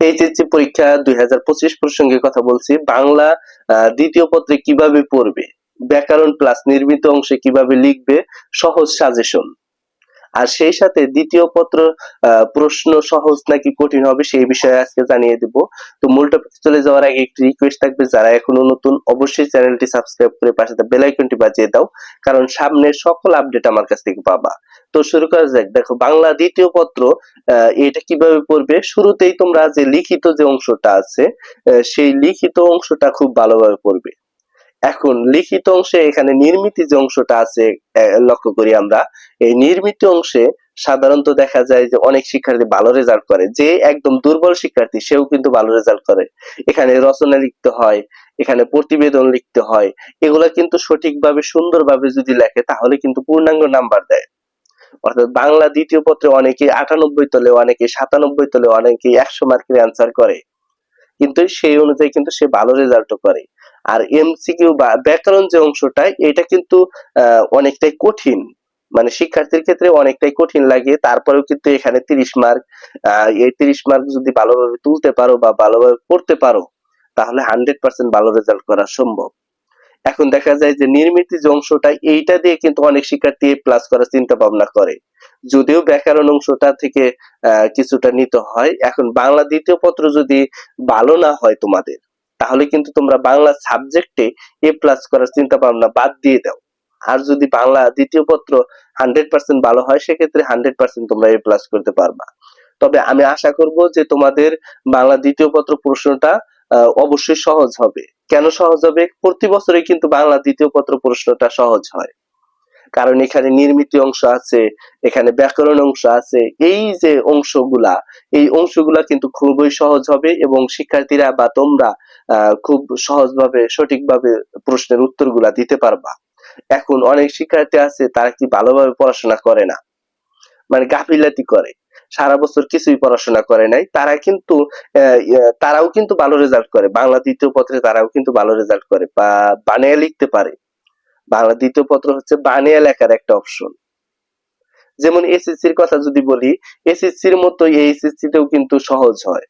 HSC পরীক্ষা দুই হাজার পঁচিশ প্রসঙ্গে কথা বলছি। বাংলা দ্বিতীয় পত্রে কীভাবে পড়বে? ব্যাকরণ প্লাস নির্মিত অংশে কীভাবে লিখবে? সহজ সাজেশন আর সেই সাথে দ্বিতীয় পত্র প্রশ্ন সহজ নাকি কঠিন হবে সেই বিষয়ে আজকে জানিয়ে দেব। তো মূল টপিক চলে যাওয়ার আগে একটি রিকোয়েস্ট থাকবে যারা এখনও নতুন, অবশ্যই চ্যানেলটি সাবস্ক্রাইব করে পাশে বেল আইকনটি বাজিয়ে দাও, কারণ সামনের সকল আপডেট আমার কাছ থেকে পাবা। তো শুরু করা যাক। দেখো, বাংলা দ্বিতীয় পত্র এটা কীভাবে পড়বে? শুরুতেই তোমরা যে লিখিত যে অংশটা আছে সেই লিখিত অংশটা খুব ভালোভাবে পড়বে। এখন লিখিত অংশে এখানে নির্মিত যে অংশটা আছে লক্ষ্য করি আমরা, এই নির্মিত অংশে সাধারণত দেখা যায় যে অনেক শিক্ষার্থী ভালো রেজাল্ট করে। যে একদম দুর্বল শিক্ষার্থী, সেও কিন্তু ভালো রেজাল্ট করে। এখানে রচনা লিখতে হয়, এখানে প্রতিবেদন লিখতে হয়। এগুলা কিন্তু সঠিকভাবে, সুন্দরভাবে যদি লেখে, তাহলে কিন্তু পূর্ণাঙ্গ নাম্বার দেয়। অর্থাৎ বাংলা দ্বিতীয় পত্রে অনেকে আটানব্বই তলে, অনেকে সাতানব্বই তলে, অনেকে একশো মার্কের অ্যান্সার করে। কিন্তু সেই অনুযায়ী কিন্তু সে ভালো রেজাল্টও করে। আর এমসিকিউ বা ব্যাকরণ যে অংশটা, এটা কিন্তু অনেকটাই কঠিন। মানে শিক্ষার্থীর ক্ষেত্রে অনেকটাই কঠিন লাগে, তারপরেও কিন্তু এখানে তিরিশ মার্ক এই তিরিশ মার্ক যদি ভালোভাবে তুলতে পারো বা ভালোভাবে পড়তে পারো, তাহলে হান্ড্রেড পার্সেন্ট ভালো রেজাল্ট করা সম্ভব। এখন দেখা যায় যে নির্মিত যে অংশটা, এইটা দিয়ে কিন্তু অনেক শিক্ষার্থী প্লাস করার চিন্তা ভাবনা করে। যদিও ব্যাকরণ অংশটা থেকে কিছুটা নিতে হয়, এখন বাংলা দ্বিতীয় পত্র যদি ভালো না হয় তোমাদের তাহলে কিন্তু তোমরা বাংলা সাবজেক্টে এ প্লাস করার চিন্তা ভাবনা বাদ দিয়ে দাও। আর যদি বাংলা দ্বিতীয় পত্র হান্ড্রেড পার্সেন্ট ভালো হয়, সেক্ষেত্রে হান্ড্রেড পার্সেন্ট তোমরা এ প্লাস করতে পারবা। তবে আমি আশা করব যে তোমাদের বাংলা দ্বিতীয় পত্র প্রশ্নটা অবশ্যই সহজ হবে। কেন সহজ হবে? প্রতি বছরে কিন্তু বাংলা দ্বিতীয় পত্র প্রশ্নটা সহজ হয়। কারণ এখানে নির্মিত অংশ আছে, এখানে ব্যাকরণ অংশ আছে। এই যে অংশগুলা, এই অংশগুলা কিন্তু খুবই সহজ হবে এবং শিক্ষার্থীরা বা তোমরা খুব সহজভাবে, সঠিকভাবে প্রশ্নের উত্তরগুলা দিতে পারবা। এখন অনেক শিক্ষার্থী আছে, তারা কি ভালোভাবে পড়াশোনা করে না? মানে গাফিলাতি করে। সারা বছর কিছুই পড়াশোনা করে নাই। তারা কিন্তু তারাও কিন্তু ভালো রেজাল্ট করে। বাংলা দ্বিতীয় পত্রে তারাও কিন্তু ভালো রেজাল্ট করে বা বানিয়ে লিখতে পারে। বাংলা দ্বিতীয় পত্র হচ্ছে বানিয়া লেখার একটা অপশন যেমন এসএসসির কথা যদি বলি এসএসসির মতো এইচএসসি তেও কিন্তু সহজ হয়।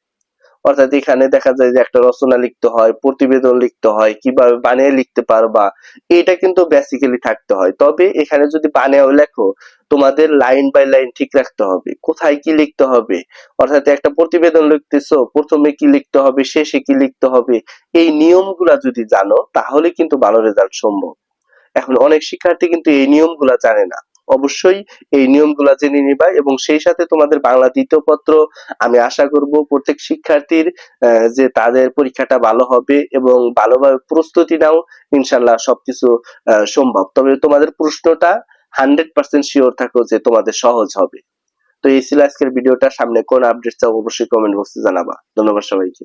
অর্থাৎ এখানে দেখা যায় যে একটা রচনা লিখতে হয়, প্রতিবেদন লিখতে হয়, কীভাবে বানিয়ে লিখতে পারবা, এটা কিন্তু বেসিক্যালি থাকতে হয়। তবে এখানে যদি বানিয়েও লেখো, তোমাদের লাইন বাই লাইন ঠিক রাখতে হবে, কোথায় কি লিখতে হবে, অর্থাৎ একটা প্রতিবেদন লিখতেছো, প্রথমে কি লিখতে হবে, শেষে কি লিখতে হবে, এই নিয়মগুলা যদি জানো, তাহলে কিন্তু ভালো রেজাল্ট সম্ভব। এখন অনেক শিক্ষার্থী কিন্তু এই নিয়মগুলা জানে না। অবশ্যই এই নিয়মগুলা জেনে নিবা এবং সেই সাথে তোমাদের বাংলা দ্বিতীয় পত্র আমি আশা করব প্রত্যেক শিক্ষার্থীর যে তাদের পরীক্ষাটা ভালো হবে এবং ভালোভাবে প্রস্তুতি নাও, ইনশাল্লাহ সবকিছু সম্ভব। তবে তোমাদের প্রশ্নটা হান্ড্রেড পার্সেন্ট শিওর থাকো যে তোমাদের সহজ হবে। তো এই ছিল আজকের ভিডিওটা। সামনে কোন আপডেট চাও অবশ্যই কমেন্ট বক্সে জানাবা। ধন্যবাদ সবাইকে।